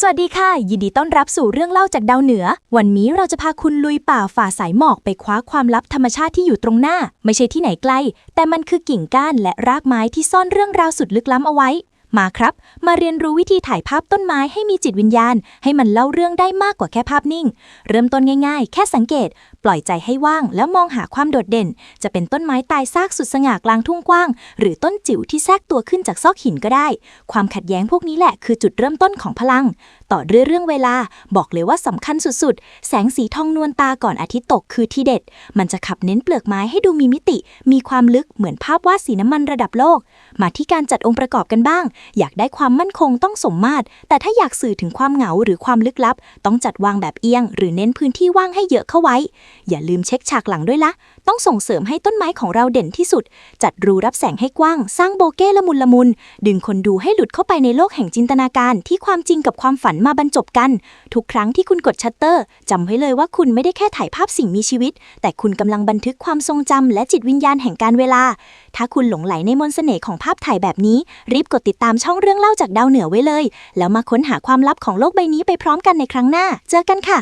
สวัสดีค่ะ ยินดีต้อนรับสู่เรื่องเล่าจากดาวเหนือ วันนี้เราจะพาคุณลุยป่าฝ่าสายหมอกไปคว้าความลับธรรมชาติที่อยู่ตรงหน้า ไม่ใช่ที่ไหนไกล แต่มันคือกิ่งก้านและรากไม้ที่ซ่อนเรื่องราวสุดลึกล้ำเอาไว้ มาครับ มาเรียนรู้วิธีถ่ายภาพต้นไม้ให้มีจิตวิญญาณ ให้มันเล่าเรื่องได้มากกว่าแค่ภาพนิ่ง เริ่มต้นง่ายๆ แค่สังเกต ปล่อยใจให้ว่างแล้วมองหาความโดดเด่น จะเป็นต้นไม้ตายซากสุดสง่ากลางทุ่งกว้าง หรือต้นจิ๋วที่แทรกตัวขึ้นจากซอกหินก็ได้ ความขัดแย้งพวกนี้แหละคือจุดเริ่มต้นของพลัง ต่อด้วยเรื่องเวลา บอกเลยว่าสำคัญสุดๆ แสงสีทองนวลตาก่อนอาทิตย์ตกคือที่เด็ด มันจะขับเน้นเปลือกไม้ให้ดูมีมิติ มีความลึกเหมือนภาพวาดสีน้ำมันระดับโลก มาที่การจัดองค์ประกอบกันบ้างอยากได้ความมั่นคงต้องสมมาตร แต่ถ้าอยากสื่อถึงความเหงาหรือความลึกลับ ต้องจัดวางแบบเอียง หรือเน้นพื้นที่ว่างให้เยอะเข้าไว้ อย่าลืมเช็คฉากหลังด้วยละ ต้องส่งเสริมให้ต้นไม้ของเราเด่นที่สุด จัดรูรับแสงให้กว้าง สร้างโบเก้ละมุนละมุน ดึงคนดูให้หลุดเข้าไปในโลกแห่งจินตนาการ ที่ความจริงกับความฝันมาบรรจบกัน ทุกครั้งที่คุณกดชัตเตอร์จำไว้เลยว่าคุณไม่ได้แค่ถ่ายภาพสิ่งมีชีวิต แต่คุณกำลังบันทึกความทรงจำและจิตวิญญาณแห่งการเวลา ถ้าคุณหลงไหลในมนต์เสน่ห์ของภาพถ่ายแบบนี้ รีบกดติดตามช่องเรื่องเล่าจากดาวเหนือไว้เลย แล้วมาค้นหาความลับของโลกใบนี้ไปพร้อมกันในครั้งหน้า เจอกันค่ะ